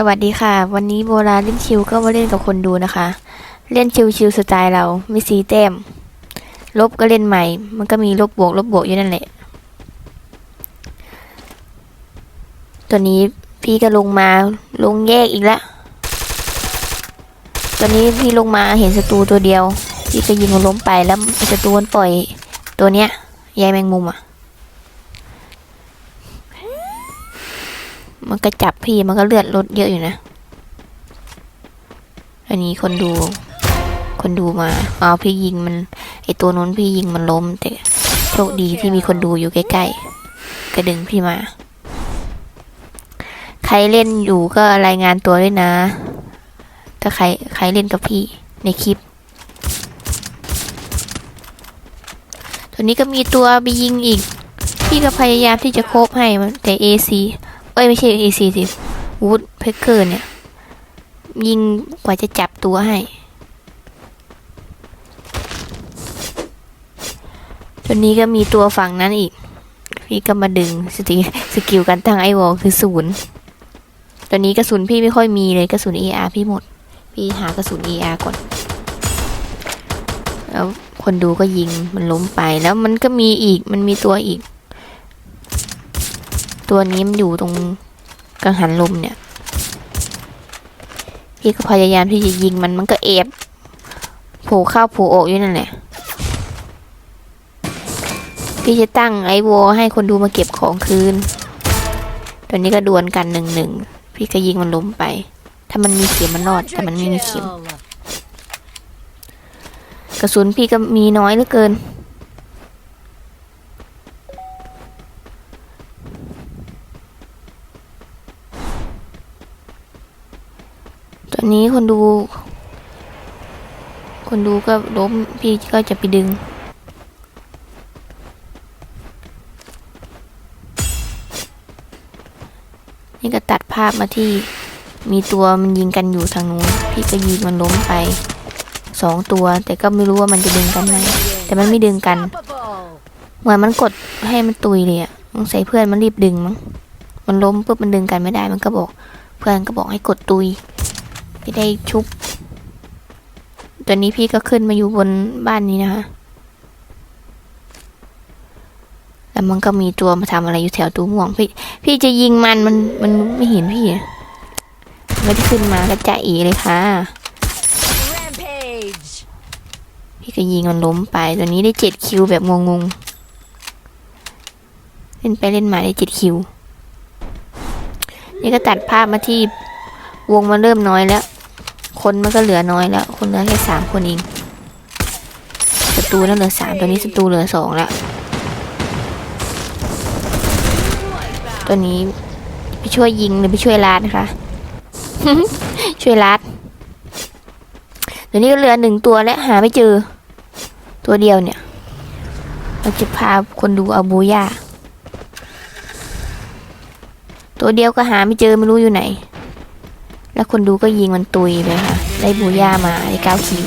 สวัสดีค่ะ วันนี้โบราณเล่นชิวก็มาเล่นกับคนดูนะคะ เล่นชิวชิวสไตล์เราไม่ซีแต้มลบก็เล่นใหม่ มันก็มีลบบวกลบบวกอยู่นั่นแหละ ตัวนี้พี่ก็ลงมาลงแยกอีกแล้วตอนนี้พี่ลงมาเห็นศัตรูตัวเดียว พี่ก็ยิงมันล้มไปแล้วศัตรูมันปล่อยตัวเนี้ยยายแมงมุมอะ มันก็จับพี่มันก็เลือดลดเยอะอยู่นะ อันนี้คนดู คนดูมาเอาพี่ยิงมัน ไอตัวนู้นพี่ยิงมันล้ม แต่โชคดีที่มีคนดูอยู่ใกล้ๆก็ดึงพี่มา ใครเล่นอยู่ก็รายงานตัวด้วยนะ ถ้าใครใครเล่นกับพี่ในคลิป ตัวนี้ก็มีตัวไปยิงอีก พี่ก็พยายามที่จะโคบให้มันแต่ AC อ้ยไม่ใช่ AC สิวูดเพคเกอร์เนี่ย ยิงกว่าจะจับตัวให้ ตัวนี้ก็มีตัวฝั่งนั้นอีก พี่ก็มาดึงสติสกิลการตั้งไอวอลคือศูนย์ตัวนี้กระสุนพี่ไม่ค่อยมีเลยกระสุน ER พี่หมด พี่หากระสุน ER ก่อน แล้วคนดูก็ยิงมันล้มไปแล้วมันก็มีอีกมันมีตัวอีก ตัวนี้มันอยู่ตรงกังหันลมเนี่ย พี่ก็พยายามที่จะยิงมันมันก็เอบโผล่เข้าโผล่ออกอยู่นั่นแหละพี่จะตั้งไอโวให้คนดูมาเก็บของคืนตัวนี้ก็ดวลกันหนึ่งหนึ่ง พี่ก็ยิงมันล้มไป ถ้ามันมีเข็มมันรอด แต่มันไม่มีเข็ม กระสุนพี่ก็มีน้อยเหลือเกิน อนนี้คนดู คนดูก็ล้มพี่ก็จะไปดึง นี่ก็ตัดภาพมาที่มีตัวมันยิงกันอยู่ทางนู้นพี่ก็ยิงมันล้มไปสองตัว แต่ก็ไม่รู้ว่ามันจะดึงกันไหมแต่มันไม่ดึงกันเหมือนมันกดให้มันตุยเลยอะต้องใส่เพื่อนมันรีบดึงมั้งมันล้มปุ๊บมันดึงกันไม่ได้มันก็บอก เพื่อนก็บอกให้กดตุย จะได้ชุบตัวนี้พี่ก็ขึ้นมาอยู่บนบ้านนี้นะคะแล้วมันก็มีตัวมาทำอะไรอยู่แถวตู้ม่วง พี่พี่จะยิงมันมันมันไม่เห็นพี่อะไม่ได้ขึ้นมาก็จะอีเลยค่ะ Rampage! พี่ก็ยิงมันล้มไปตัวนี้ได้เจ็ดคิวแบบงงๆเล่นไปเล่นมาได้เจ็ดคิว นี่ก็ตัดภาพมาที่วงมันเริ่มน้อยแล้ว คนมันก็เหลือน้อยแล้ว คนเหลือแค่สามคนเองศัตรูนั่นเหลือสามตัวนี้ศัตรูเหลือสองแล้วตัวนี้ไปช่วยยิงหรือไปช่วยลาดนะคะ ช่วยลาดเดี๋ยวนี้ก็เหลือหนึ่งตัวและหาไม่เจอ ตัวเดียวเนี่ย เราจะพาคนดูเอาบูย่าตัวเดียวก็หาไม่เจอไม่รู้อยู่ไหน แล้วคนดูก็ยิงมันตุยเลยค่ะ ได้บูย่ามาได้เก้าคิว